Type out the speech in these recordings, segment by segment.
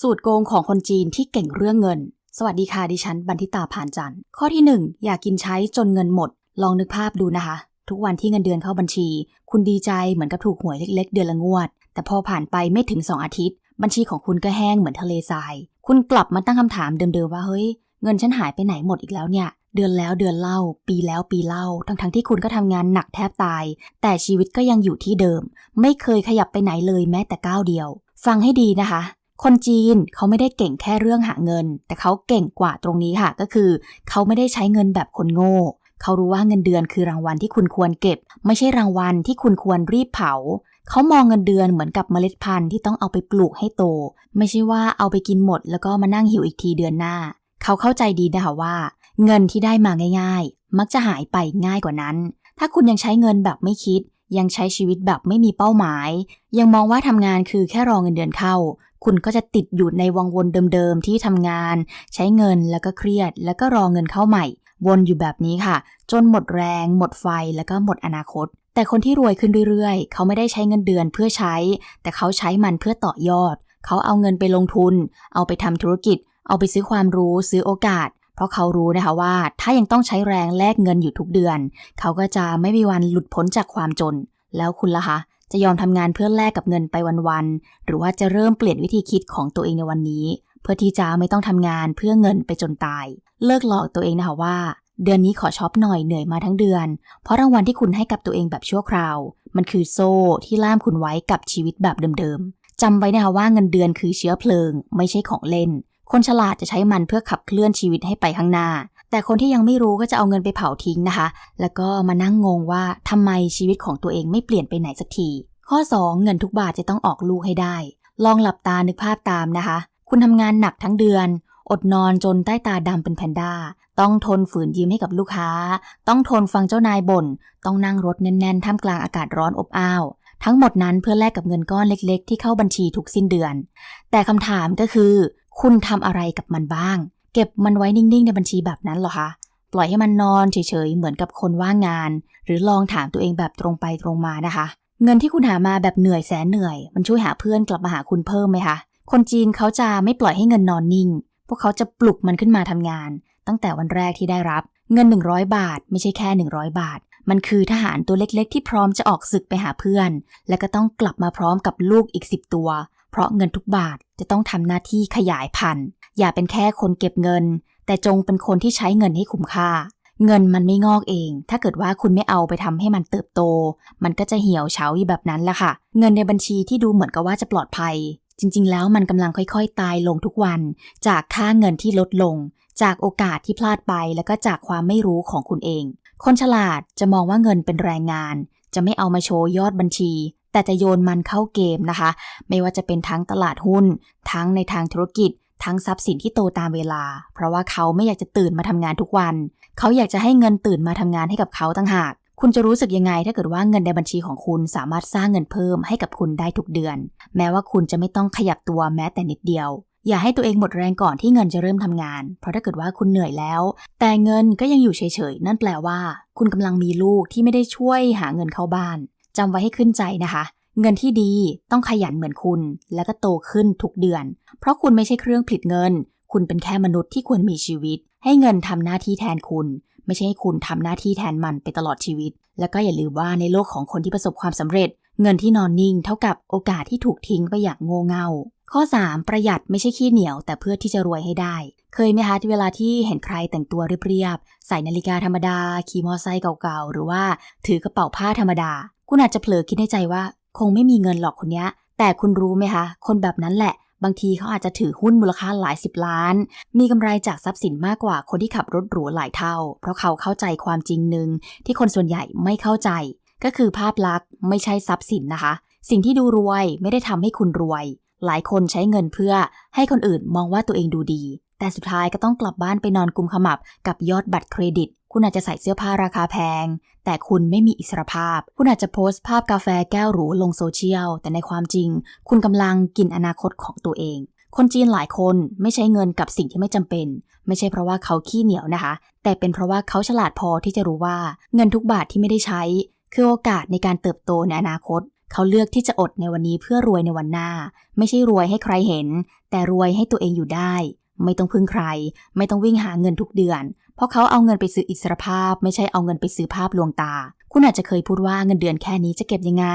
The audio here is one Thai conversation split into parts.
สูตรโกงของคนจีนที่เก่งเรื่องเงิน สวัสดีค่ะดิฉันบันทิตาผ่านจันทร์ข้อที่ 1 อยากกินใช้จนเงินหมด ลองนึกภาพดูนะคะ ทุกวันที่เงินเดือนเข้าบัญชี คุณดีใจเหมือนกับถูกหวยเล็ก ๆ เดือนละงวด แต่พอผ่านไปไม่ถึง 2 อาทิตย์ บัญชีของคุณก็แห้งเหมือนทะเลทราย คุณกลับมาตั้งคำถามเดิมๆว่าเฮ้ยเงินฉันหายไปไหนหมดอีกแล้วเนี่ย เดือนแล้วเดือนเล่า ปีแล้วปีเล่า ทั้งๆที่คุณก็ทำงานหนักแทบตาย แต่ชีวิตก็ยังอยู่ที่เดิม ไม่เคยขยับไปไหนเลยแม้แต่ก้าวเดียว ฟังให้ดีนะคะ คนจีนเขาไม่ได้เก่งแค่เรื่องหาเงิน แต่เขาเก่งกว่าตรงนี้ค่ะ ก็คือ เขาไม่ได้ใช้เงินแบบคนโง่เขารู้ว่าเงินเดือนคือรางวัลที่คุณควรเก็บ ไม่ใช่รางวัลที่คุณควรรีบเผา เขามองเงินเดือนเหมือนกับเมล็ดพันธุ์ที่ต้องเอาไปปลูกให้โต ไม่ใช่ว่าเอาไปกินหมดแล้วก็มานั่งหิวอีกทีเดือนหน้า เขาเข้าใจดีนะคะว่า เงินที่ได้มาง่าย ๆ มักจะหายไปง่ายกว่านั้น ถ้าคุณยังใช้เงินแบบไม่คิด ยังใช้ชีวิตแบบไม่มีเป้าหมาย ยังมองว่าทำงานคือแค่รอเงินเดือนเข้า คุณก็จะติดอยู่ในวังวนเดิมๆที่ทำงาน ใช้เงินแล้วก็เครียด แล้วก็รอเงินเข้าใหม่ วนอยู่แบบนี้ค่ะ จนหมดแรง หมดไฟแล้วก็หมดอนาคต แต่คนที่รวยขึ้นเรื่อยๆ เขาไม่ได้ใช้เงินเดือนเพื่อใช้ แต่เขาใช้มันเพื่อต่อยอด เขาเอาเงินไปลงทุน เอาไปทำธุรกิจ เอาไปซื้อความรู้ซื้อโอกาสเพราะเขารู้นะคะว่าถ้ายังต้องใช้แรงแลกเงินอยู่ทุกเดือน เขาก็จะไม่มีวันหลุดพ้นจากความจน แล้วคุณล่ะคะจะยอมทำงานเพื่อแลกกับเงินไปวันๆ หรือว่าจะเริ่มเปลี่ยนวิธีคิดของตัวเองในวันนี้ เพื่อที่จะไม่ต้องทำงานเพื่อเงินไปจนตาย เลิกหลอกตัวเองนะคะว่า เดือนนี้ขอช็อปหน่อยเหนื่อยมาทั้งเดือน เพราะรางวัลที่คุณให้กับตัวเองแบบชั่วคราว มันคือโซ่ที่ล่ามคุณไว้กับชีวิตแบบเดิมๆจำไว้นะคะว่าเงินเดือนคือเชื้อเพลิง ไม่ใช่ของเล่น คนฉลาดจะใช้มันเพื่อขับเคลื่อนชีวิตให้ไปข้างหน้า แต่คนที่ยังไม่รู้ก็จะเอาเงินไปเผาทิ้งนะคะ แล้วก็มานั่งงงว่าทำไมชีวิตของตัวเองไม่เปลี่ยนไปไหนสักที ข้อ 2 เงินทุกบาทจะต้องออกลูกให้ได้ ลองหลับตานึกภาพตามนะคะ คุณทำงานหนักทั้งเดือน อดนอนจนใต้ตาดำเป็นแพนด้า ต้องทนฝืนยิ้มให้กับลูกค้า ต้องทนฟังเจ้านายบน่น ต้องนั่งรถแน่นๆท่ามกลางอากาศร้อนอบอ้าว ทั้งหมดนั้นเพื่อแลกกับเงินก้อนเล็ก ๆ ที่เข้าบัญชีทุกสิ้นเดือน แต่คำถามก็คือ คุณทำอะไรกับมันบ้าง เก็บมันไว้นิ่งๆ ในบัญชีแบบนั้นเหรอคะปล่อยให้มันนอนเฉยๆ เหมือนกับคนว่างงาน หรือลองถามตัวเองแบบตรงไปตรงมานะคะ เงินที่คุณหามาแบบเหนื่อยแสนเหนื่อย มันช่วยหาเพื่อนกลับมาหาคุณเพิ่มไหมคะคนจีนเขาจะไม่ปล่อยให้เงินนอนนิ่ง พวกเขาจะปลุกมันขึ้นมาทำงาน ตั้งแต่วันแรกที่ได้รับ เงิน 100 บาท ไม่ใช่แค่ 100 บาท มันคือทหารตัวเล็กๆ ที่พร้อมจะออกศึกไปหาเพื่อน และก็ต้องกลับมาพร้อมกับลูกอีก 10 ตัว เพราะเงินทุกบาทจะต้องทำหน้าที่ขยายพันธุ์ อย่าเป็นแค่คนเก็บเงิน แต่จงเป็นคนที่ใช้เงินให้คุ้มค่า เงินมันไม่งอกเอง ถ้าเกิดว่าคุณไม่เอาไปทำให้มันเติบโต มันก็จะเหี่ยวเฉาอยู่แบบนั้นแหละค่ะ เงินในบัญชีที่ดูเหมือนกับว่าจะปลอดภัย จริง ๆ แล้วมันกำลังค่อย ๆ ตายลงทุกวัน จากค่าเงินที่ลดลง จากโอกาสที่พลาดไป แล้วก็จากความไม่รู้ของคุณเอง คนฉลาดจะมองว่าเงินเป็นแรงงานจะไม่เอามาโชว์ยอดบัญชี แต่จะโยนมันเข้าเกมนะคะ ไม่ว่าจะเป็นทั้งตลาดหุ้น ทั้งในทางธุรกิจ ทั้งทรัพย์สินที่โตตามเวลา เพราะว่าเขาไม่อยากจะตื่นมาทำงานทุกวัน เขาอยากจะให้เงินตื่นมาทำงานให้กับเขาต่างหาก คุณจะรู้สึกยังไงถ้าเกิดว่าเงินในบัญชีของคุณสามารถสร้างเงินเพิ่มให้กับคุณได้ทุกเดือน แม้ว่าคุณจะไม่ต้องขยับตัวแม้แต่นิดเดียวอย่าให้ตัวเองหมดแรงก่อนที่เงินจะเริ่มทำงาน เพราะถ้าเกิดว่าคุณเหนื่อยแล้ว แต่เงินก็ยังอยู่เฉยๆ นั่นแปลว่า คุณกำลังมีลูกที่ไม่ได้ช่วยหาเงินเข้าบ้าน จำไว้ให้ขึ้นใจนะคะ เงินที่ดีต้องขยันเหมือนคุณ และก็โตขึ้นทุกเดือน เพราะคุณไม่ใช่เครื่องผลิตเงิน คุณเป็นแค่มนุษย์ที่ควรมีชีวิต ให้เงินทำหน้าที่แทนคุณ ไม่ใช่ให้คุณทำหน้าที่แทนมันไปตลอดชีวิต แล้วก็อย่าลืมว่าในโลกของคนที่ประสบความสำเร็จ เงินที่นอนนิ่งเท่ากับโอกาสที่ถูกทิ้งไปอย่างโง่เง่า ข้อ 3 ประหยัดไม่ใช่ขี้เหนียว แต่เพื่อที่จะรวยให้ได้ เคยไหมคะที่เวลาที่เห็นใครแต่งตัวเรียบๆใส่นาฬิกาธรรมดา ขี่มอไซค์เก่าๆ หรือว่าถือกระเป๋าผ้าธรรมดา คุณอาจจะเผลอคิดในใจว่า คงไม่มีเงินหรอกคนนี้แต่คุณรู้ไหมคะ คนแบบนั้นแหละบางทีเขาอาจจะถือหุ้นมูลค่าหลายสิบล้าน มีกำไรจากทรัพย์สินมากกว่าคนที่ขับรถหรูหลายเท่า เพราะเขาเข้าใจความจริงหนึ่งที่คนส่วนใหญ่ไม่เข้าใจ ก็คือภาพลักษณ์ไม่ใช่ทรัพย์สินนะคะ สิ่งที่ดูรวยไม่ได้ทำให้คุณรวย หลายคนใช้เงินเพื่อให้คนอื่นมองว่าตัวเองดูดี แต่สุดท้ายก็ต้องกลับบ้านไปนอนกุมขมับกับยอดบัตรเครดิต คุณอาจจะใส่เสื้อผ้าราคาแพง แต่คุณไม่มีอิสรภาพ คุณอาจจะโพสต์ภาพกาแฟแก้วหรูลงโซเชียล แต่ในความจริง คุณกำลังกินอนาคตของตัวเองคนจีนหลายคนไม่ใช้เงินกับสิ่งที่ไม่จำเป็น ไม่ใช่เพราะว่าเขาขี้เหนียวนะคะ แต่เป็นเพราะว่าเขาฉลาดพอที่จะรู้ว่าเงินทุกบาทที่ไม่ได้ใช้ คือโอกาสในการเติบโตในอนาคต เขาเลือกที่จะอดในวันนี้เพื่อรวยในวันหน้า ไม่ใช่รวยให้ใครเห็น แต่รวยให้ตัวเองอยู่ได้ ไม่ต้องพึ่งใคร ไม่ต้องวิ่งหาเงินทุกเดือน เพราะเขาเอาเงินไปซื้ออิสรภาพ ไม่ใช่เอาเงินไปซื้อภาพลวงตา คุณอาจจะเคยพูดว่าเงินเดือนแค่นี้จะเก็บยังไง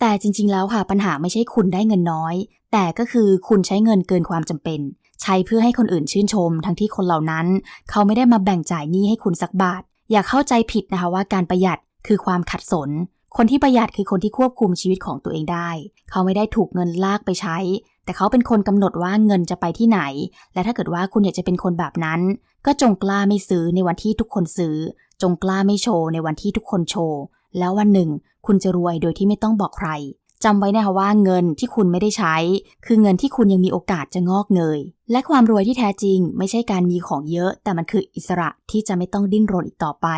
แต่จริง ๆ แล้วค่ะปัญหาไม่ใช่คุณได้เงินน้อย แต่ก็คือคุณใช้เงินเกินความจำเป็นใช้เพื่อให้คนอื่นชื่นชม ทั้งที่คนเหล่านั้น เขาไม่ได้มาแบ่งจ่ายหนี้ให้คุณสักบาท อย่าเข้าใจผิดนะคะว่าการประหยัด คือความขัดสน คนที่ประหยัดคือคนที่ควบคุมชีวิตของตัวเองได้ เขาไม่ได้ถูกเงินลากไปใช้ แต่เขาเป็นคนกำหนดว่าเงินจะไปที่ไหน และถ้าเกิดว่าคุณอยากจะเป็นคนแบบนั้น ก็จงกล้าไม่ซื้อในวันที่ทุกคนซื้อ จงกล้าไม่โชว์ในวันที่ทุกคนโชว์ แล้ววันหนึ่ง คุณจะรวยโดยที่ไม่ต้องบอกใครจำไว้นะคะว่าเงินที่คุณไม่ได้ใช้ คือเงินที่คุณยังมีโอกาสจะงอกเงย และความรวยที่แท้จริง ไม่ใช่การมีของเยอะ แต่มันคืออิสระที่จะไม่ต้องดิ้นรนอีกต่อไป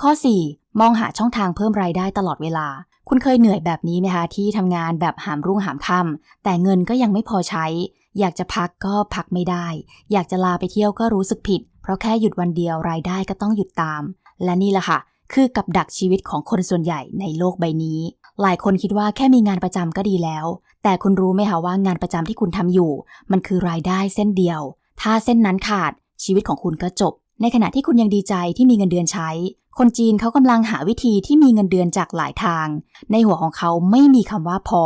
ข้อ 4. มองหาช่องทางเพิ่มรายได้ตลอดเวลา คุณเคยเหนื่อยแบบนี้ไหมคะที่ทำงานแบบหามรุ่งหามค่ำแต่เงินก็ยังไม่พอใช้ อยากจะพักก็พักไม่ได้ อยากจะลาไปเที่ยวก็รู้สึกผิด เพราะแค่หยุดวันเดียวรายได้ก็ต้องหยุดตาม และนี่แหละค่ะ คือกับดักชีวิตของคนส่วนใหญ่ในโลกใบนี้ หลายคนคิดว่าแค่มีงานประจำก็ดีแล้ว แต่คุณรู้ไหมคะว่างานประจำที่คุณทำอยู่ มันคือรายได้เส้นเดียว ถ้าเส้นนั้นขาดชีวิตของคุณก็จบ ในขณะที่คุณยังดีใจที่มีเงินเดือนใช้ คนจีนเขากำลังหาวิธีที่มีเงินเดือนจากหลายทาง ในหัวของเขาไม่มีคำว่าพอ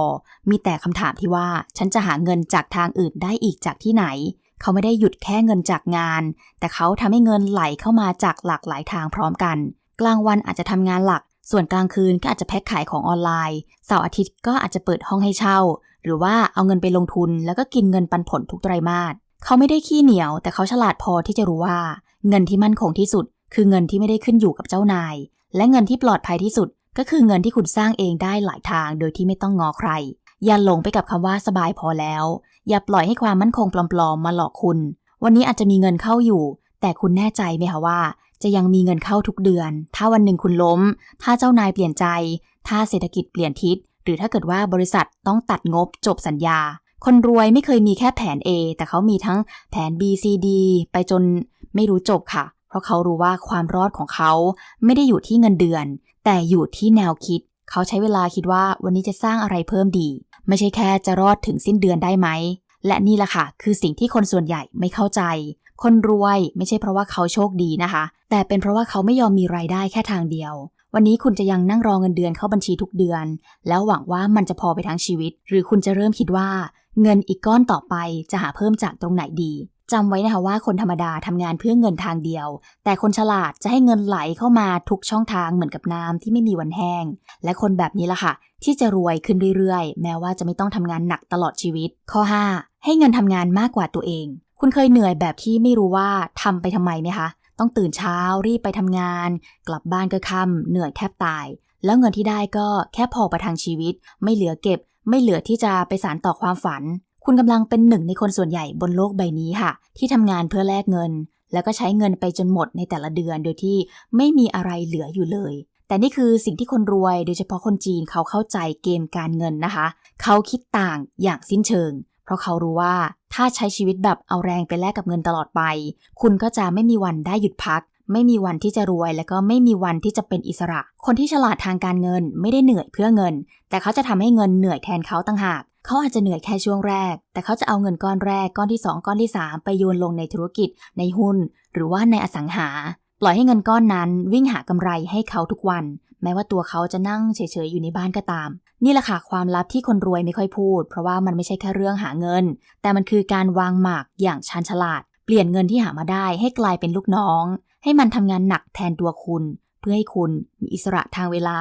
มีแต่คำถามที่ว่าฉันจะหาเงินจากทางอื่นได้อีกจากที่ไหน เขาไม่ได้หยุดแค่เงินจากงาน แต่เขาทำให้เงินไหลเข้ามาจากหลากหลายทางพร้อมกัน กลางวันอาจจะทำงานหลัก ส่วนกลางคืนก็อาจจะแพ็คขายของออนไลน์ เสาร์อาทิตย์ก็อาจจะเปิดห้องให้เช่า หรือว่าเอาเงินไปลงทุน แล้วก็กินเงินปันผลทุกไตรมาสเขาไม่ได้ขี้เหนียว แต่เขาฉลาดพอที่จะรู้ว่า เงินที่มั่นคงที่สุด คือเงินที่ไม่ได้ขึ้นอยู่กับเจ้านาย และเงินที่ปลอดภัยที่สุด ก็คือเงินที่คุณสร้างเองได้หลายทาง โดยที่ไม่ต้องงอใคร อย่าหลงไปกับคำว่าสบายพอแล้ว อย่าปล่อยให้ความมั่นคงปลอมๆมาหลอกคุณ วันนี้อาจจะมีเงินเข้าอยู่ แต่คุณแน่ใจไหมคะว่า จะยังมีเงินเข้าทุกเดือน ถ้าวันหนึ่งคุณล้ม ถ้าเจ้านายเปลี่ยนใจ ถ้าเศรษฐกิจเปลี่ยนทิศ หรือถ้าเกิดว่าบริษัทต้องตัดงบจบสัญญาคนรวยไม่เคยมีแค่แผน A แต่เขามีทั้งแผน B C D ไปจนไม่รู้จบค่ะ ราะเขารู้ว่าความรอดของเขาไม่ได้อยู่ที่เงินเดือน แต่อยู่ที่แนวคิด เขาใช้เวลาคิดว่าวันนี้จะสร้างอะไรเพิ่มดี ไม่ใช่แค่จะรอดถึงสิ้นเดือนได้ไหม และนี่แหละค่ะ คือสิ่งที่คนส่วนใหญ่ไม่เข้าใจ คนรวยไม่ใช่เพราะว่าเขาโชคดีนะคะ แต่เป็นเพราะว่าเขาไม่ยอมมีรายได้แค่ทางเดียว วันนี้คุณจะยังนั่งรอเงินเดือนเข้าบัญชีทุกเดือน แล้วหวังว่ามันจะพอไปทั้งชีวิต หรือคุณจะเริ่มคิดว่า เงินอีกก้อนต่อไปจะหาเพิ่มจากตรงไหนดี จำไว้นะคะว่าคนธรรมดาทำงานเพื่อเงินทางเดียว แต่คนฉลาดจะให้เงินไหลเข้ามาทุกช่องทางเหมือนกับน้ำที่ไม่มีวันแห้ง และคนแบบนี้ล่ะค่ะ ที่จะรวยขึ้นเรื่อยๆ แม้ว่าจะไม่ต้องทำงานหนักตลอดชีวิต ข้อ 5 ให้เงินทำงานมากกว่าตัวเอง คุณเคยเหนื่อยแบบที่ไม่รู้ว่าทำไปทำไมไหมคะ ต้องตื่นเช้ารีบไปทำงาน กลับบ้านก็ค่ำเหนื่อยแทบตาย แล้วเงินที่ได้ก็แค่พอประทังชีวิต ไม่เหลือเก็บ ไม่เหลือที่จะไปสารต่อความฝัน คุณกำลังเป็นหนึ่งในคนส่วนใหญ่บนโลกใบนี้ค่ะ ที่ทำงานเพื่อแลกเงิน แล้วก็ใช้เงินไปจนหมดในแต่ละเดือนโดยที่ไม่มีอะไรเหลืออยู่เลย แต่นี่คือสิ่งที่คนรวยโดยเฉพาะคนจีนเขาเข้าใจเกมการเงินนะคะ เขาคิดต่างอย่างสิ้นเชิง เพราะเขารู้ว่าถ้าใช้ชีวิตแบบเอาแรงไปแลกกับเงินตลอดไป คุณก็จะไม่มีวันได้หยุดพักไม่มีวันที่จะรวย และก็ไม่มีวันที่จะเป็นอิสระ คนที่ฉลาดทางการเงินไม่ได้เหนื่อยเพื่อเงิน แต่เขาจะทำให้เงินเหนื่อยแทนเขาต่างหาก เขาอาจจะเหนื่อยแค่ช่วงแรก แต่เขาจะเอาเงินก้อนแรกก้อนที่ 2 ก้อนที่ 3 ไปโยนลงในธุรกิจ ในหุ้น หรือว่าในอสังหา ปล่อยให้เงินก้อนนั้นวิ่งหากำไรให้เขาทุกวัน แม้ว่าตัวเขาจะนั่งเฉยๆอยู่ในบ้านก็ตาม นี่แหละค่ะความลับที่คนรวยไม่ค่อยพูด เพราะว่ามันไม่ใช่แค่เรื่องหาเงิน แต่มันคือการวางหมากอย่างชาญฉลาด เปลี่ยนเงินที่หามาได้ให้กลายเป็นลูกน้อง ให้มันทำงานหนักแทนตัวคุณ เพื่อให้คุณมีอิสระทางเวลา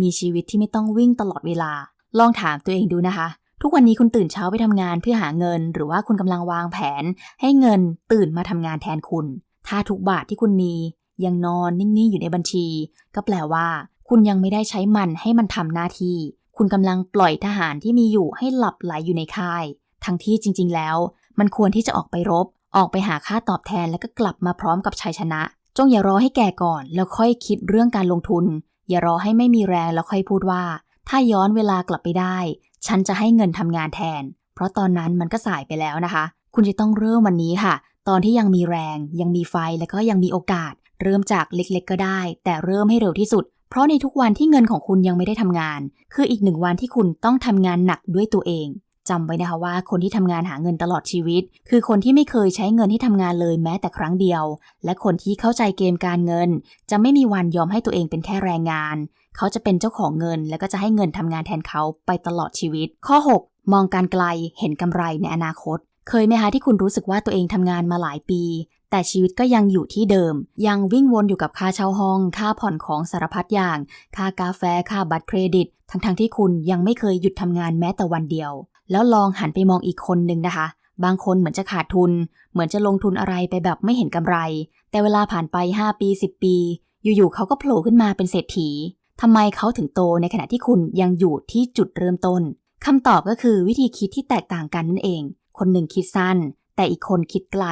มีชีวิตที่ไม่ต้องวิ่งตลอดเวลา ลองถามตัวเองดูนะคะ ทุกวันนี้คุณตื่นเช้าไปทำงานเพื่อหาเงิน หรือว่าคุณกำลังวางแผน ให้เงินตื่นมาทำงานแทนคุณ ถ้าทุกบาทที่คุณมี ยังนอนนิ่งๆอยู่ในบัญชี ก็แปลว่า คุณยังไม่ได้ใช้มันให้มันทำหน้าที่ คุณกำลังปล่อยทหารที่มีอยู่ให้หลับไหลอยู่ในค่าย ทั้งที่จริง ๆ แล้ว มันควรที่จะออกไปรบ ออกไปหาค่าตอบแทนแล้วก็กลับมาพร้อมกับชัยชนะ จงอย่ารอให้แก่ก่อน แล้วค่อยคิดเรื่องการลงทุน อย่ารอให้ไม่มีแรงแล้วค่อยพูดว่า ถ้าย้อนเวลากลับไปได้ ฉันจะให้เงินทำงานแทน เพราะตอนนั้นมันก็สายไปแล้วนะคะ คุณจะต้องเริ่มวันนี้ค่ะ ตอนที่ยังมีแรง ยังมีไฟและก็ยังมีโอกาส เริ่มจากเล็กๆ ก็ได้ แต่เริ่มให้เร็วที่สุด เพราะในทุกวันที่เงินของคุณยังไม่ได้ทำงาน คืออีกหนึ่งวันที่คุณต้องทำงานหนักด้วยตัวเองจำไว้นะคะว่าคนที่ทำงานหาเงินตลอดชีวิต คือคนที่ไม่เคยใช้เงินที่ทำงานเลยแม้แต่ครั้งเดียว และคนที่เข้าใจเกมการเงิน จะไม่มีวันยอมให้ตัวเองเป็นแค่แรงงาน เขาจะเป็นเจ้าของเงิน แล้วก็จะให้เงินทำงานแทนเขาไปตลอดชีวิต ข้อ 6 มองการไกลเห็นกำไรในอนาคต เคยไหมคะที่คุณรู้สึกว่าตัวเองทำงานมาหลายปี แต่ชีวิตก็ยังอยู่ที่เดิม ยังวิ่งวนอยู่กับค่าเช่าห้อง ค่าผ่อนของสารพัดอย่าง ค่ากาแฟค่าบัตรเครดิต ทั้งๆทที่คุณยังไม่เคยหยุดทำงานแม้แต่วันเดียว แล้วลองหันไปมองอีกคนหนึ่งนะคะบางคนเหมือนจะขาดทุน เหมือนจะลงทุนอะไรไปแบบไม่เห็นกำไร แต่เวลาผ่านไป 5 ปี 10 ปี อยู่ๆเขาก็โผล่ขึ้นมาเป็นเศรษฐี ทำไมเขาถึงโตในขณะที่คุณยังอยู่ที่จุดเริ่มต้นคำตอบก็คือวิธีคิดที่แตกต่างกันนั่นเอง คนหนึ่งคิดสั้น แต่อีกคนคิดไกล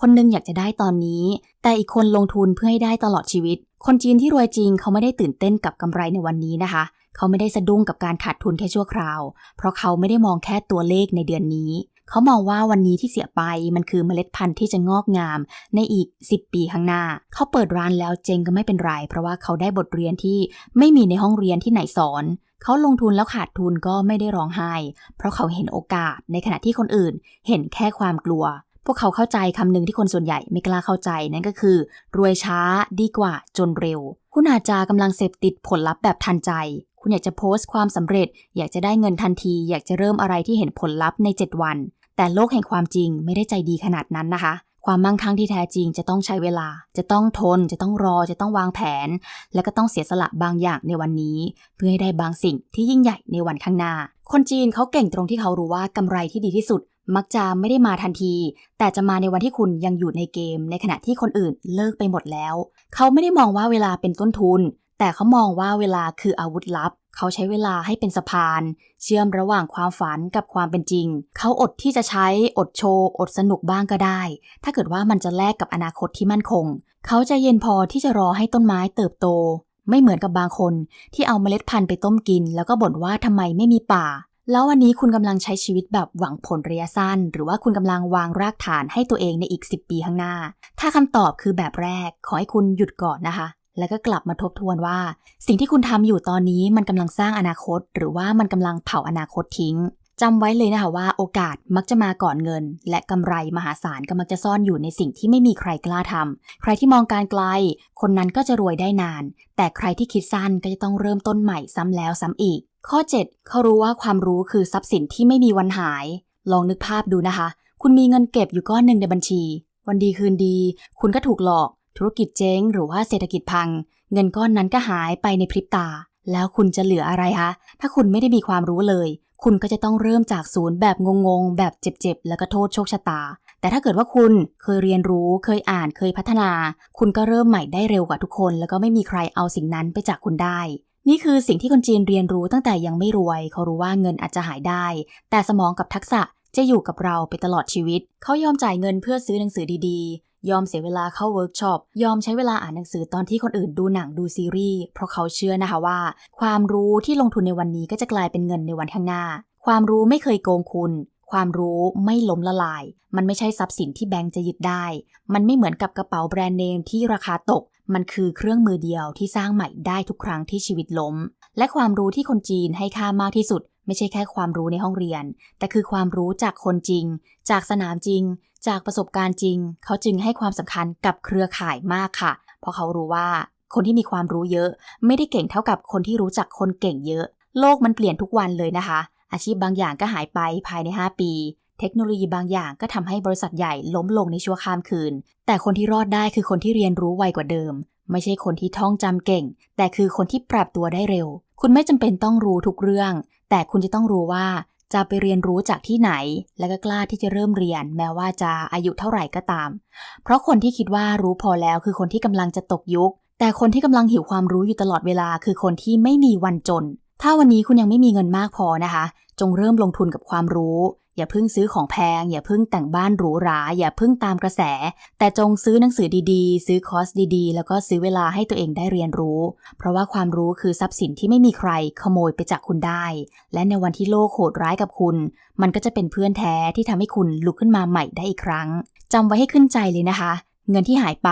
คนหนึ่งอยากจะได้ตอนนี้ แต่อีกคนลงทุนเพื่อให้ได้ตลอดชีวิต คนจีนที่รวยจริงเขาไม่ได้ตื่นเต้นกับกำไรในวันนี้นะคะ เขาไม่ได้สะดุ้งกับการขาดทุนแค่ชั่วคราว เพราะเขาไม่ได้มองแค่ตัวเลขในเดือนนี้ เขามองว่าวันนี้ที่เสียไปมันคือเมล็ดพันธุ์ที่จะงอกงาม ในอีก 10 ปีข้างหน้า เขาเปิดร้านแล้วเจงก็ไม่เป็นไร เพราะว่าเขาได้บทเรียนที่ไม่มีในห้องเรียนที่ไหนสอน เขาลงทุนแล้วขาดทุนก็ไม่ได้ร้องไห้ เพราะเขาเห็นโอกาสในขณะที่คนอื่น เห็นแค่ความกลัว พวกเขาเข้าใจคำหนึ่งที่คนส่วนใหญ่ไม่กล้าเข้าใจนั่นก็คือ รวยช้าดีกว่าจนเร็ว คุณอาจจะกำลังเสพติดผลลัพธ์แบบทันใจคุณอยากจะโพสต์ความสำเร็จ อยากจะได้เงินทันที อยากจะเริ่มอะไรที่เห็นผลลัพธ์ใน 7 วัน แต่โลกแห่งความจริงไม่ได้ใจดีขนาดนั้นนะคะ ความมั่งคั่งที่แท้จริงจะต้องใช้เวลา จะต้องทน จะต้องรอ จะต้องวางแผน และก็ต้องเสียสละบางอย่างในวันนี้ เพื่อให้ได้บางสิ่งที่ยิ่งใหญ่ในวันข้างหน้า คนจีนเขาเก่งตรงที่เขารู้ว่ากำไรที่ดีที่สุดมักจะไม่ได้มาทันที แต่จะมาในวันที่คุณยังอยู่ในเกม ในขณะที่คนอื่นเลิกไปหมดแล้ว เขาไม่ได้มองว่าเวลาเป็นต้นทุน แต่เขามองว่าเวลาคืออาวุธลับ เขาใช้เวลาให้เป็นสะพาน เชื่อมระหว่างความฝันกับความเป็นจริง เขาอดที่จะใช้อดโชว์ อดสนุกบ้างก็ได้ ถ้าเกิดว่ามันจะแลกกับอนาคตที่มั่นคง เขาจะเย็นพอที่จะรอให้ต้นไม้เติบโต ไม่เหมือนกับบางคน ที่เอาเมล็ดพันธุ์ไปต้มกิน แล้วก็บ่นว่าทำไมไม่มีป่าแล้ววันนี้คุณกำลังใช้ชีวิตแบบหวังผลระยะสั้น หรือว่าคุณกำลังวางรากฐานให้ตัวเองในอีก 10 ปีข้างหน้า ถ้าคำตอบคือแบบแรก ขอให้คุณหยุดก่อนนะคะ แล้วก็กลับมาทบทวนว่า สิ่งที่คุณทำอยู่ตอนนี้มันกำลังสร้างอนาคต หรือว่ามันกำลังเผาอนาคตทิ้งจำไว้เลยนะคะว่าโอกาสมักจะมาก่อนเงิน และกำไรมหาศาลก็มักจะซ่อนอยู่ในสิ่งที่ไม่มีใครกล้าทำใครที่มองการไกล คนนั้นก็จะรวยได้นาน แต่ใครที่คิดสั้นก็จะต้องเริ่มต้นใหม่ซ้ำแล้วซ้ำอีก ข้อ 7 เขารู้ว่าความรู้คือทรัพย์สินที่ไม่มีวันหาย ลองนึกภาพดูนะคะ คุณมีเงินเก็บอยู่ก้อนหนึ่งในบัญชี วันดีคืนดี คุณก็ถูกหลอก ธุรกิจเจ๊งหรือว่าเศรษฐกิจพัง เงินก้อนนั้นก็หายไปในพริบตา แล้วคุณจะเหลืออะไรคะ ถ้าคุณไม่ได้มีความรู้เลย คุณก็จะต้องเริ่มจากศูนย์แบบงงๆ แบบเจ็บๆ แล้วก็โทษโชคชะตา แต่ถ้าเกิดว่าคุณเคยเรียนรู้ เคยอ่าน เคยพัฒนา คุณก็เริ่มใหม่ได้เร็วกว่าทุกคน แล้วก็ไม่มีใครเอาสิ่งนั้นไปจากคุณได้นี่คือสิ่งที่คนจีนเรียนรู้ตั้งแต่ยังไม่รวย เขารู้ว่าเงินอาจจะหายได้ แต่สมองกับทักษะจะอยู่กับเราไปตลอดชีวิต เขายอมจ่ายเงินเพื่อซื้อหนังสือดี ยอมเสียเวลาเข้าเวิร์กช็อป ยอมใช้เวลาอ่านหนังสือตอนที่คนอื่นดูหนังดูซีรีส์ เพราะเขาเชื่อนะคะว่า ความรู้ที่ลงทุนในวันนี้ก็จะกลายเป็นเงินในวันข้างหน้า ความรู้ไม่เคยโกงคุณ ความรู้ไม่ล้มละลาย มันไม่ใช่ทรัพย์สินที่แบงก์จะยึดได้ มันไม่เหมือนกับกระเป๋าแบรนด์เนมที่ราคาตกมันคือเครื่องมือเดียวที่สร้างใหม่ได้ทุกครั้งที่ชีวิตล้ม และความรู้ที่คนจีนให้ค่ามากที่สุด ไม่ใช่แค่ความรู้ในห้องเรียน แต่คือความรู้จากคนจริง จากสนามจริง จากประสบการณ์จริง เขาจึงให้ความสำคัญกับเครือข่ายมากค่ะ เพราะเขารู้ว่าคนที่มีความรู้เยอะ ไม่ได้เก่งเท่ากับคนที่รู้จักคนเก่งเยอะ โลกมันเปลี่ยนทุกวันเลยนะคะ อาชีพบางอย่างก็หายไปภายใน 5 ปี เทคโนโลยีบางอย่างก็ทำให้บริษัทใหญ่ล้มลงในชั่วข้ามคืน แต่คนที่รอดได้คือคนที่เรียนรู้ไวกว่าเดิม ไม่ใช่คนที่ท่องจำเก่ง แต่คือคนที่ปรับตัวได้เร็ว คุณไม่จำเป็นต้องรู้ทุกเรื่อง แต่คุณจะต้องรู้ว่าจะไปเรียนรู้จากที่ไหน และก็กล้าที่จะเริ่มเรียน แม้ว่าจะอายุเท่าไหร่ก็ตาม เพราะคนที่คิดว่ารู้พอแล้วคือคนที่กำลังจะตกยุค แต่คนที่กำลังหิวความรู้อยู่ตลอดเวลาคือคนที่ไม่มีวันจน ถ้าวันนี้คุณยังไม่มีเงินมากพอนะคะ จงเริ่มลงทุนกับความรู้ อย่าเพิ่งซื้อของแพง อย่าเพิ่งแต่งบ้านหรูหรา อย่าเพิ่งตามกระแส แต่จงซื้อหนังสือดีๆ ซื้อคอร์สดีๆ แล้วก็ซื้อเวลาให้ตัวเองได้เรียนรู้ เพราะว่าความรู้คือทรัพย์สินที่ไม่มีใครขโมยไปจากคุณได้ และในวันที่โลกโหดร้ายกับคุณ มันก็จะเป็นเพื่อนแท้ที่ทำให้คุณลุกขึ้นมาใหม่ได้อีกครั้งจำไว้ให้ขึ้นใจเลยนะคะ เงินที่หายไป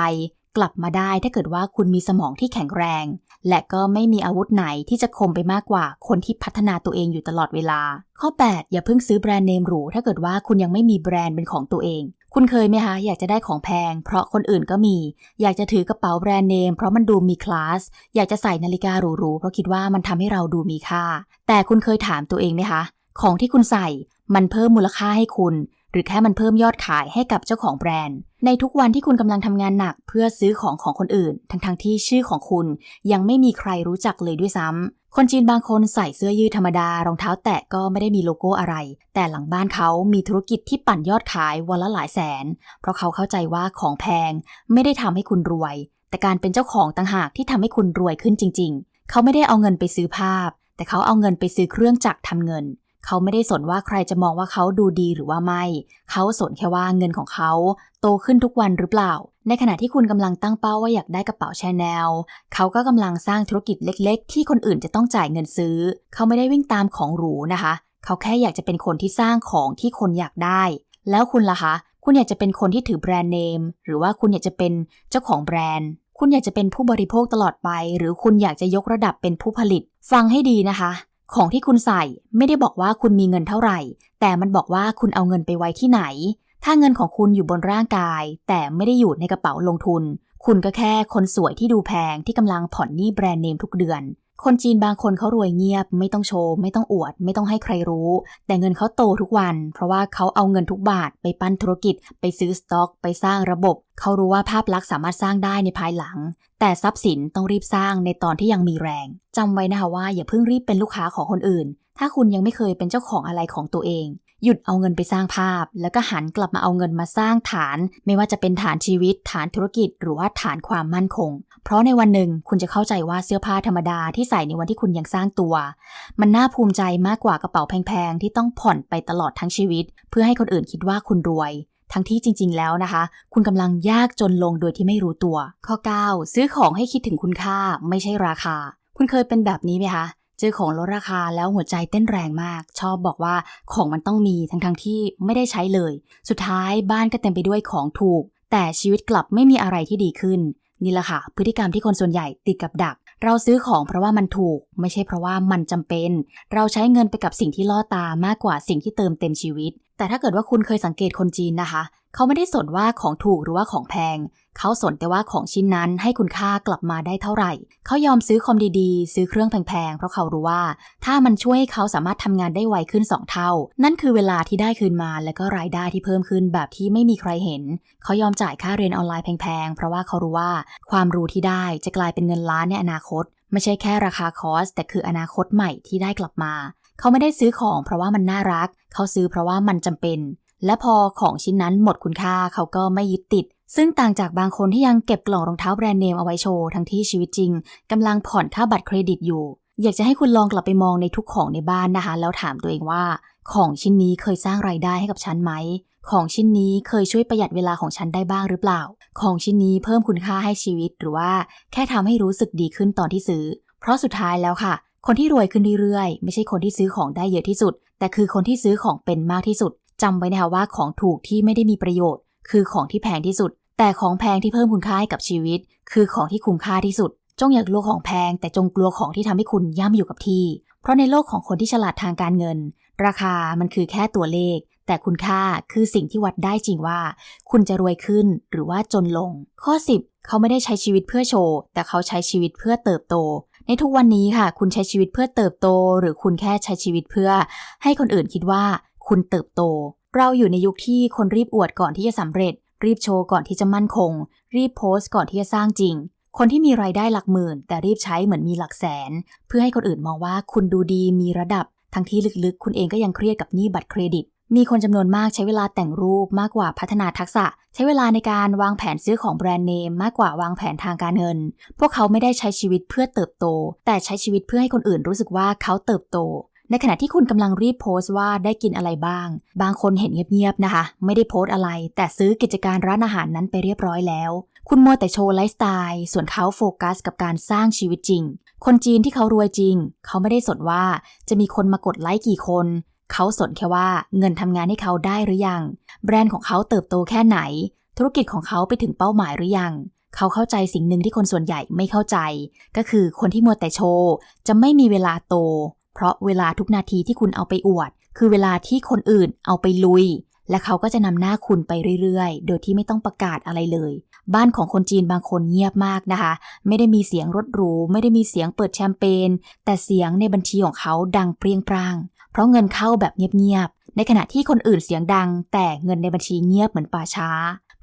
กลับมาได้ถ้าเกิดว่าคุณมีสมองที่แข็งแรง และก็ไม่มีอาวุธไหนที่จะคมไปมากกว่าคนที่พัฒนาตัวเองอยู่ตลอดเวลา ข้อ 8 อย่าเพิ่งซื้อแบรนด์เนมหรูถ้าเกิดว่าคุณยังไม่มีแบรนด์เป็นของตัวเอง คุณเคยไหมคะอยากจะได้ของแพง เพราะคนอื่นก็มี อยากจะถือกระเป๋าแบรนด์เนมเพราะมันดูมีคลาสอยากจะใส่นาฬิกาหรูๆเพราะคิดว่ามันทำให้เราดูมีค่า แต่คุณเคยถามตัวเองไหมคะของที่คุณใส่มันเพิ่มมูลค่าให้คุณ หรือแค่มันเพิ่มยอดขายให้กับเจ้าของแบรนด์ ในทุกวันที่คุณกำลังทำงานหนักเพื่อซื้อของของคนอื่น ทั้งๆทที่ชื่อของคุณยังไม่มีใครรู้จักเลยด้วยซ้ำ คนจีนบางคนใส่เสื้อยืดธรรมดารองเท้าแตะก็ไม่ได้มีโลโก้อะไร แต่หลังบ้านเขามีธุรกิจที่ปั่นยอดขายวันละหลายแสน เพราะเขาเข้าใจว่าของแพงไม่ได้ทำให้คุณรวย แต่การเป็นเจ้าของต่างหากที่ทำให้คุณรวยขึ้นจริง ๆ เขาไม่ได้เอาเงินไปซื้อภาพ แต่เขาเอาเงินไปซื้อเครื่องจักรทำเงิน เขาไม่ได้สนว่าใครจะมองว่าเขาดูดีหรือว่าไม่ เขาสนแค่ว่าเงินของเขา โตขึ้นทุกวันหรือเปล่า ในขณะที่คุณกำลังตั้งเป้าว่าอยากได้กระเป๋าชาแนล เขาก็กำลังสร้างธุรกิจเล็กๆ ที่คนอื่นจะต้องจ่ายเงินซื้อ เขาไม่ได้วิ่งตามของหรูนะคะ เขาแค่อยากจะเป็นคนที่สร้างของที่คนอยากได้ แล้วคุณล่ะคะ คุณอยากจะเป็นคนที่ถือแบรนด์เนม หรือว่าคุณอยากจะเป็นเจ้าของแบรนด์คุณอยากจะเป็นผู้บริโภคตลอดไป หรือคุณอยากจะยกระดับเป็นผู้ผลิต ฟังให้ดีนะคะ ของที่คุณใส่ไม่ได้บอกว่าคุณมีเงินเท่าไหร่ แต่มันบอกว่าคุณเอาเงินไปไว้ที่ไหน ถ้าเงินของคุณอยู่บนร่างกาย แต่ไม่ได้อยู่ในกระเป๋าลงทุน คุณก็แค่คนสวยที่ดูแพงที่กำลังผ่อนหนี้แบรนด์เนมทุกเดือน คนจีนบางคนเขารวยเงียบ ไม่ต้องโชว์ ไม่ต้องอวด ไม่ต้องให้ใครรู้ แต่เงินเขาโตทุกวัน เพราะว่าเขาเอาเงินทุกบาทไปปั้นธุรกิจ ไปซื้อสต็อก ไปสร้างระบบ เขารู้ว่าภาพลักษณ์สามารถสร้างได้ในภายหลัง แต่ทรัพย์สินต้องรีบสร้างในตอนที่ยังมีแรงจำไว้นะคะว่าอย่าเพิ่งรีบเป็นลูกค้าของคนอื่น ถ้าคุณยังไม่เคยเป็นเจ้าของอะไรของตัวเอง หยุดเอาเงินไปสร้างภาพ แล้วก็หันกลับมาเอาเงินมาสร้างฐาน ไม่ว่าจะเป็นฐานชีวิต ฐานธุรกิจ หรือว่าฐานความมั่นคง เพราะในวันหนึ่งคุณจะเข้าใจว่าเสื้อผ้าธรรมดาที่ใส่ในวันที่คุณยังสร้างตัว มันน่าภูมิใจมากกว่ากระเป๋าแพงๆที่ต้องผ่อนไปตลอดทั้งชีวิต เพื่อให้คนอื่นคิดว่าคุณรวย ทั้งที่จริง ๆ แล้วนะคะ คุณกำลังยากจนลงโดยที่ไม่รู้ตัว ข้อ 9 ซื้อของให้คิดถึงคุณค่า ไม่ใช่ราคา คุณเคยเป็นแบบนี้ไหมคะ เจอของลดราคาแล้วหัวใจเต้นแรงมาก ชอบบอกว่าของมันต้องมีทั้งๆทที่ไม่ได้ใช้เลย สุดท้ายบ้านก็เต็มไปด้วยของถูก แต่ชีวิตกลับไม่มีอะไรที่ดีขึ้น นี่แหละค่ะ พฤติกรรมที่คนส่วนใหญ่ติดกับดัก เราซื้อของเพราะว่ามันถูก ไม่ใช่เพราะว่ามันจำเป็น เราใช้เงินไปกับสิ่งที่ล่อตามากกว่าสิ่งที่เติมเต็มชีวิต แต่ถ้าเกิดว่าคุณเคยสังเกตคนจีนนะคะ เขาไม่ได้สนว่าของถูกหรือว่าของแพง เขาสนแต่ว่าของชิ้นนั้นให้คุณค่ากลับมาได้เท่าไหร่ เขายอมซื้อคอมดีๆ ซื้อเครื่องแพงๆ เพราะเขารู้ว่า ถ้ามันช่วยให้เขาสามารถทำงานได้ไวขึ้น 2 เท่า นั่นคือเวลาที่ได้คืนมาและก็รายได้ที่เพิ่มขึ้นแบบที่ไม่มีใครเห็น เขายอมจ่ายค่าเรียนออนไลน์แพงๆ เพราะว่าเขารู้ว่า ความรู้ที่ได้จะกลายเป็นเงินล้านในอนาคตไม่ใช่แค่ราคาคอส แต่คืออนาคตใหม่ที่ได้กลับมา เขาไม่ได้ซื้อของเพราะว่ามันน่ารัก เขาซื้อเพราะว่ามันจำเป็น และพอของชิ้นนั้นหมดคุณค่าเขาก็ไม่ยึดติด ซึ่งต่างจากบางคนที่ยังเก็บกล่องรองเท้าแบรนด์เนมเอาไว้โชว์ทั้งที่ชีวิตจริงกำลังผ่อนค่าบัตรเครดิตอยู่ อยากจะให้คุณลองกลับไปมองในทุกของในบ้านนะคะ แล้วถามตัวเองว่า ของชิ้นนี้เคยสร้างไรายได้ให้กับฉันไหมของชิ้นนี้เคยช่วยประหยัดเวลาของฉันได้บ้างหรือเปล่า ของชิ้นนี้เพิ่มคุณค่าให้ชีวิตหรือว่า แค่ทำให้รู้สึกดีขึ้นตอนที่ซื้อ เพราะสุดท้ายแล้วค่ะ คนที่รวยขึ้นเรื่อยๆ ไม่ใช่คนที่ซื้อของได้เยอะที่สุด แต่คือคนที่ซื้อของเป็นมากที่สุดจำไว้นะคะว่าของถูกที่ไม่ได้มีประโยชน์ คือของที่แพงที่สุด แต่ของแพงที่เพิ่มคุณค่าให้กับชีวิต คือของที่คุ้มค่าที่สุด จงอย่ากลัวของแพง แต่จงกลัวของที่ทำให้คุณย่ำอยู่กับที่ เพราะในโลกของคนที่ฉลาดทางการเงิน ราคามันคือแค่ตัวเลข แต่คุณค่าคือสิ่งที่วัดได้จริงว่า คุณจะรวยขึ้นหรือว่าจนลง ข้อ 10 เขาไม่ได้ใช้ชีวิตเพื่อโชว์ แต่เขาใช้ชีวิตเพื่อเติบโต ในทุกวันนี้ค่ะ คุณใช้ชีวิตเพื่อเติบโต หรือคุณแค่ใช้ชีวิตเพื่อ ให้คนอื่นคิดว่าคุณเติบโต เราอยู่ในยุคที่คนรีบอวดก่อนที่จะสำเร็จ รีบโชว์ก่อนที่จะมั่นคง รีบโพสต์ก่อนที่จะสร้างจริง คนที่มีรายได้หลักหมื่น แต่รีบใช้เหมือนมีหลักแสน เพื่อให้คนอื่นมองว่าคุณดูดีมีระดับ ทั้งที่ลึกๆ คุณเองก็ยังเครียดกับหนี้บัตรเครดิต มีคนจำนวนมากใช้เวลาแต่งรูปมากกว่าพัฒนาทักษะ ใช้เวลาในการวางแผนซื้อของแบรนด์เนมมากกว่าวางแผนทางการเงิน พวกเขาไม่ได้ใช้ชีวิตเพื่อเติบโต แต่ใช้ชีวิตเพื่อให้คนอื่นรู้สึกว่าเขาเติบโต ในขณะที่คุณกำลังรีบโพสต์ว่าได้กินอะไรบ้าง บางคนเห็นเงียบๆนะคะ ไม่ได้โพสต์อะไร แต่ซื้อกิจการร้านอาหารนั้นไปเรียบร้อยแล้ว คุณมัวแต่โชว์ไลฟ์สไตล์ส่วนเขาโฟกัส กับการสร้างชีวิตจริง คนจีนที่เขารวยจริง เขาไม่ได้สนว่าจะมีคนมากดไลค์กี่คน เขาสนแค่ว่าเงินทำงานให้เขาได้หรือยัง แบรนด์ของเขาเติบโตแค่ไหน ธุรกิจของเขาไปถึงเป้าหมายหรือยัง เขาเข้าใจสิ่งหนึ่งที่คนส่วนใหญ่ไม่เข้าใจ ก็คือคนที่มัวแต่โชว์ จะไม่มีเวลาโต เพราะเวลาทุกนาทีที่คุณเอาไปอวด คือเวลาที่คนอื่นเอาไปลุย และเขาก็จะนำหน้าคุณไปเรื่อยๆ โดยที่ไม่ต้องประกาศอะไรเลย บ้านของคนจีนบางคนเงียบมากนะคะ ไม่ได้มีเสียงรถหรู ไม่ได้มีเสียงเปิดแชมเปญ แต่เสียงในบัญชีของเขาดังเปรียงปร้างเราะเงินเข้าแบบเงียบๆ ในขณะที่คนอื่นเสียงดัง แต่เงินในบัญชีเงียบเหมือนป่าช้า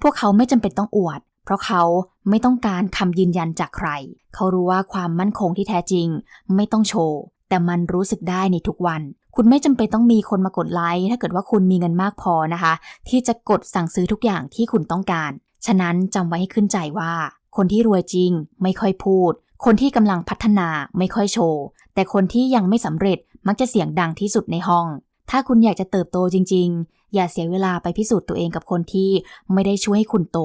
พวกเขาไม่จำเป็นต้องอวด เพราะเขาไม่ต้องการคำยืนยันจากใคร เขารู้ว่าความมั่นคงที่แท้จริง ไม่ต้องโชว์แต่มันรู้สึกได้ในทุกวัน คุณไม่จำเป็นต้องมีคนมากดไลค์ถ้าเกิดว่าคุณมีเงินมากพอนะคะ ที่จะกดสั่งซื้อทุกอย่างที่คุณต้องการ ฉะนั้นจำไว้ให้ขึ้นใจว่า คนที่รวยจริงไม่ค่อยพูด คนที่กำลังพัฒนาไม่ค่อยโชว์ แต่คนที่ยังไม่สำเร็จ มักจะเสียงดังที่สุดในห้อง ถ้าคุณอยากจะเติบโตจริง ๆ อย่าเสียเวลาไปพิสูจน์ตัวเองกับคนที่ไม่ได้ช่วยให้คุณโต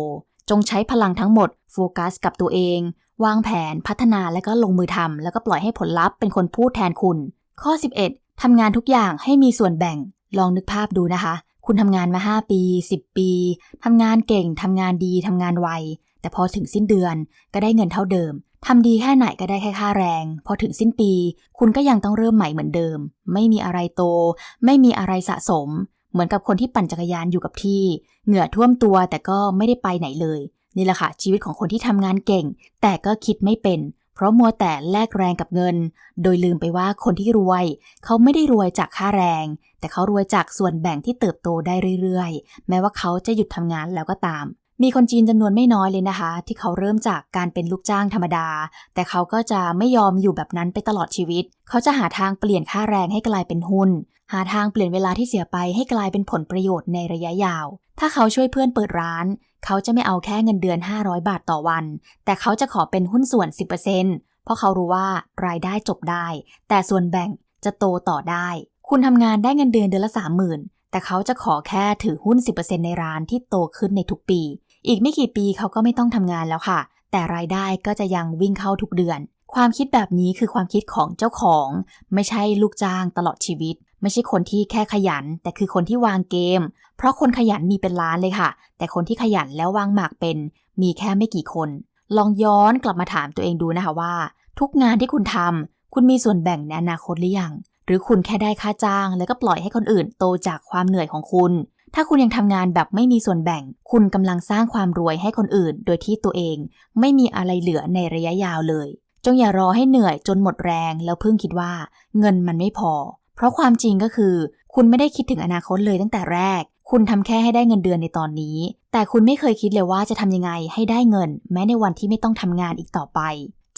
จงใช้พลังทั้งหมดโฟกัสกับตัวเอง วางแผนพัฒนาและก็ลงมือทำแล้วก็ปล่อยให้ผลลัพธ์เป็นคนพูดแทนคุณ ข้อ 11ทำงานทุกอย่างให้มีส่วนแบ่ง ลองนึกภาพดูนะคะ คุณทำงานมา 5 ปี 10 ปีทำงานเก่งทำงานดีทำงานไวแต่พอถึงสิ้นเดือนก็ได้เงินเท่าเดิม ทำดีแค่ไหนก็ได้แค่ค่าแรง พอถึงสิ้นปี คุณก็ยังต้องเริ่มใหม่เหมือนเดิม ไม่มีอะไรโต ไม่มีอะไรสะสม เหมือนกับคนที่ปั่นจักรยานอยู่กับที่ เหงื่อท่วมตัวแต่ก็ไม่ได้ไปไหนเลย นี่แหละค่ะ ชีวิตของคนที่ทำงานเก่ง แต่ก็คิดไม่เป็น เพราะมัวแต่แลกแรงกับเงิน โดยลืมไปว่าคนที่รวย เขาไม่ได้รวยจากค่าแรง แต่เขารวยจากส่วนแบ่งที่เติบโตได้เรื่อยๆ แม้ว่าเขาจะหยุดทำงานแล้วก็ตาม มีคนจีนจำนวนไม่น้อยเลยนะคะ ที่เขาเริ่มจากการเป็นลูกจ้างธรรมดา แต่เขาก็จะไม่ยอมอยู่แบบนั้นไปตลอดชีวิต เขาจะหาทางเปลี่ยนค่าแรงให้กลายเป็นหุ้น หาทางเปลี่ยนเวลาที่เสียไปให้กลายเป็นผลประโยชน์ในระยะยาว ถ้าเขาช่วยเพื่อนเปิดร้าน เขาจะไม่เอาแค่เงินเดือน 500 บาทต่อวัน แต่เขาจะขอเป็นหุ้นส่วน 10%เพราะเขารู้ว่ารายได้จบได้ แต่ส่วนแบ่งจะโตต่อได้ คุณทำงานได้เงินเดือนเดือนละ 30,000แต่เขาจะขอแค่ถือหุ้น 10%ในร้านที่โตขึ้นในทุกปี อีกไม่กี่ปีเขาก็ไม่ต้องทำงานแล้วค่ะ แต่รายได้ก็จะยังวิ่งเข้าทุกเดือน ความคิดแบบนี้คือความคิดของเจ้าของ ไม่ใช่ลูกจ้างตลอดชีวิต ไม่ใช่คนที่แค่ขยัน แต่คือคนที่วางเกม เพราะคนขยันมีเป็นล้านเลยค่ะ แต่คนที่ขยันแล้ววางหมากเป็น มีแค่ไม่กี่คน ลองย้อนกลับมาถามตัวเองดูนะคะว่า ทุกงานที่คุณทำคุณมีส่วนแบ่งในอนาคตหรือยังหรือคุณแค่ได้ค่าจ้าง แล้วก็ปล่อยให้คนอื่นโตจากความเหนื่อยของคุณ ถ้าคุณยังทำงานแบบไม่มีส่วนแบ่ง คุณกำลังสร้างความรวยให้คนอื่น โดยที่ตัวเอง ไม่มีอะไรเหลือในระยะยาวเลย จงอย่ารอให้เหนื่อยจนหมดแรง แล้วเพิ่งคิดว่า เงินมันไม่พอ เพราะความจริงก็คือ คุณไม่ได้คิดถึงอนาคตเลยตั้งแต่แรก คุณทำแค่ให้ได้เงินเดือนในตอนนี้ แต่คุณไม่เคยคิดเลยว่าจะทำยังไงให้ได้เงิน แม้ในวันที่ไม่ต้องทำงานอีกต่อไป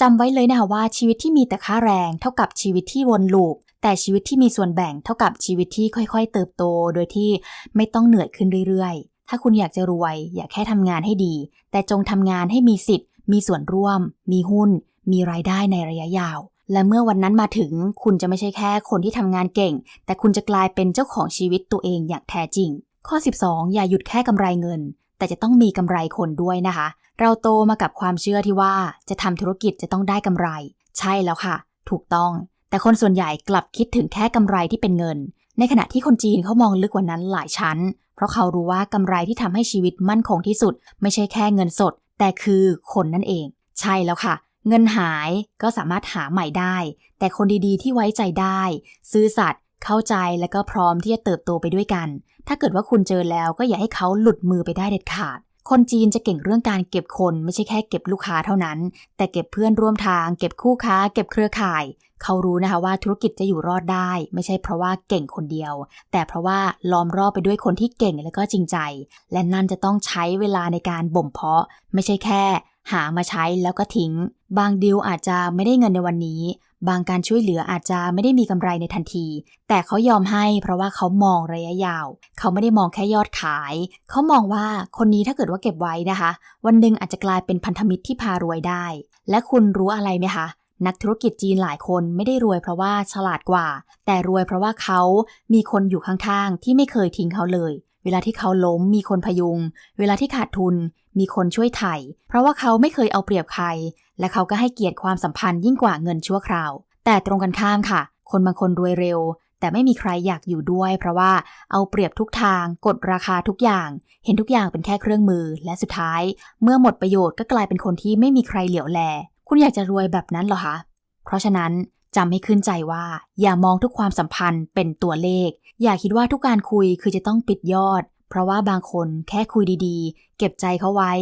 จำไว้เลยนะคะว่าชีวิตที่มีแต่ค่าแรง เท่ากับชีวิตที่วนลูป แต่ชีวิตที่มีส่วนแบ่งเท่ากับชีวิตที่ค่อยๆ เติบโต โดยที่ไม่ต้องเหนื่อยขึ้นเรื่อยๆ ถ้าคุณอยากจะรวย อย่าแค่ทำงานให้ดี แต่จงทำงานให้มีสิทธิ์ มีส่วนร่วม มีหุ้น มีรายได้ในระยะยาว และเมื่อวันนั้นมาถึงคุณจะไม่ใช่แค่คนที่ทำงานเก่ง แต่คุณจะกลายเป็นเจ้าของชีวิตตัวเองอย่างแท้จริง ข้อ 12 อย่าหยุดแค่กำไรเงินแต่จะต้องมีกำไรคนด้วยนะคะ เราโตมากับความเชื่อที่ว่าจะทำธุรกิจจะต้องได้กำไร ใช่แล้วค่ะ ถูกต้อง แต่คนส่วนใหญ่กลับคิดถึงแค่กำไรที่เป็นเงิน ในขณะที่คนจีนเขามองลึกกว่านั้นหลายชั้น เพราะเขารู้ว่ากำไรที่ทำให้ชีวิตมั่นคงที่สุด ไม่ใช่แค่เงินสด แต่คือคนนั่นเอง ใช่แล้วค่ะ เงินหายก็สามารถหาใหม่ได้ แต่คนดีๆ ที่ไว้ใจได้ ซื่อสัตย์เข้าใจและก็พร้อมที่จะเติบโตไปด้วยกัน ถ้าเกิดว่าคุณเจอแล้วก็อย่าให้เขาหลุดมือไปได้เด็ดขาดคนจีนจะเก่งเรื่องการเก็บคนไม่ใช่แค่เก็บลูกค้าเท่านั้น แต่เก็บเพื่อนร่วมทาง เก็บคู่ค้า เก็บเครือข่าย เขารู้นะคะว่าธุรกิจจะอยู่รอดได้ ไม่ใช่เพราะว่าเก่งคนเดียว แต่เพราะว่าล้อมรอบไปด้วยคนที่เก่งและก็จริงใจ และนั่นจะต้องใช้เวลาในการบ่มเพาะ ไม่ใช่แค่ หามาใช้แล้วก็ทิ้ง บางดีลอาจจะไม่ได้เงินในวันนี้ บางการช่วยเหลืออาจจะไม่ได้มีกำไรในทันที แต่เขายอมให้เพราะว่าเขามองระยะยาว เขาไม่ได้มองแค่ยอดขาย เขามองว่าคนนี้ถ้าเกิดว่าเก็บไว้นะคะ วันหนึ่งอาจจะกลายเป็นพันธมิตรที่พารวยได้ และคุณรู้อะไรไหมคะ นักธุรกิจจีนหลายคนไม่ได้รวยเพราะว่าฉลาดกว่า แต่รวยเพราะว่าเขามีคนอยู่ข้างๆ ที่ไม่เคยทิ้งเขาเลย เวลาที่เขาล้มมีคนพยุง เวลาที่ขาดทุนมีคนช่วยไถ่เพราะว่าเขาไม่เคยเอาเปรียบใคร และเขาก็ให้เกียรติความสัมพันธ์ยิ่งกว่าเงินชั่วคราว แต่ตรงกันข้ามค่ะ คนบางคนรวยเร็ว แต่ไม่มีใครอยากอยู่ด้วย เพราะว่าเอาเปรียบทุกทาง กดราคาทุกอย่าง เห็นทุกอย่างเป็นแค่เครื่องมือ และสุดท้าย เมื่อหมดประโยชน์ก็กลายเป็นคนที่ไม่มีใครเหลียวแล คุณอยากจะรวยแบบนั้นเหรอคะ เพราะฉะนั้นจำให้ขึ้นใจว่า อย่ามองทุกความสัมพันธ์เป็นตัวเลข อย่าคิดว่าทุกการคุยคือจะต้องปิดยอด เพราะว่าบางคนแค่คุยดีๆ เก็บใจเขาไว้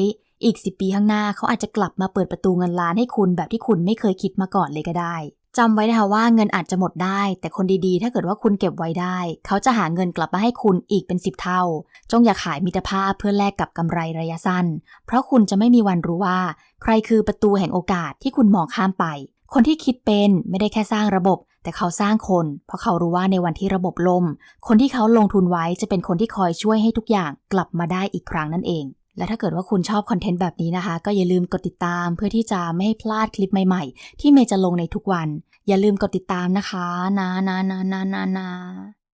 อีก 10 ปีข้างหน้าเขาอาจจะกลับมาเปิดประตูเงินล้านให้คุณแบบที่คุณไม่เคยคิดมาก่อนเลยก็ได้ จำไว้นะคะว่าเงินอาจจะหมดได้ แต่คนดีๆ ถ้าเกิดว่าคุณเก็บไว้ได้ เขาจะหาเงินกลับมาให้คุณอีกเป็น 10 เท่า จงอย่าขายมิตรภาพเพื่อแลกกับกำไรระยะสั้น เพราะคุณจะไม่มีวันรู้ว่า ใครคือประตูแห่งโอกาสที่คุณมองข้ามไป คนที่คิดเป็นไม่ได้แค่สร้างระบบ แต่เขาสร้างคน เพราะเขารู้ว่าในวันที่ระบบล่ม คนที่เขาลงทุนไว้จะเป็นคนที่คอยช่วยให้ทุกอย่างกลับมาได้อีกครั้งนั่นเอง และถ้าเกิดว่าคุณชอบคอนเทนต์แบบนี้นะคะ ก็อย่าลืมกดติดตามเพื่อที่จะไม่ให้พลาดคลิปใหม่ๆ ที่เมย์จะลงในทุกวัน อย่าลืมกดติดตามนะคะ นะนะนะนะนะนะ